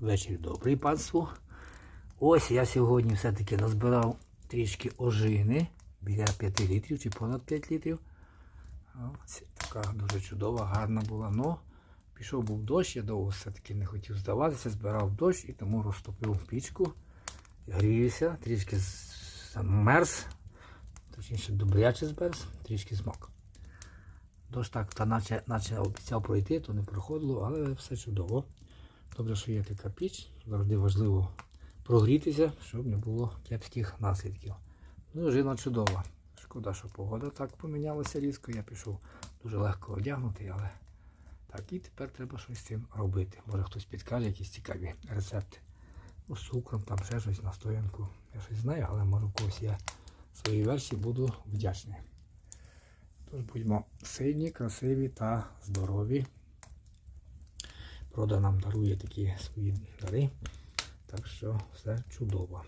Вечір добрий панству. Ось я сьогодні все-таки назбирав трішки ожини біля 5 літрів чи понад 5 літрів. Ось така дуже чудова, гарна була. Но пішов був дощ, я довго все-таки не хотів здаватися, збирав дощ і тому розтопив пічку, гріюся, трішки замерз, точніше добряче змерз, трішки змок. Дощ так, та наче, наче обіцяв пройти, то не проходило, але все чудово. Добре, що є така піч, завжди важливо прогрітися, щоб не було кепських наслідків. Ну, жина чудова. Шкода, що погода так помінялася різко. Я пішов дуже легко одягнутий, але так, і тепер треба щось з цим робити. Може хтось підкаже якісь цікаві рецепти. Ну, з цукром, там ще щось настоянку. Я щось знаю, але може у когось є свої версії, буду вдячний. Тож будьмо сильні, красиві та здорові. Прода нам дарує такі свої дари. Так що все чудово.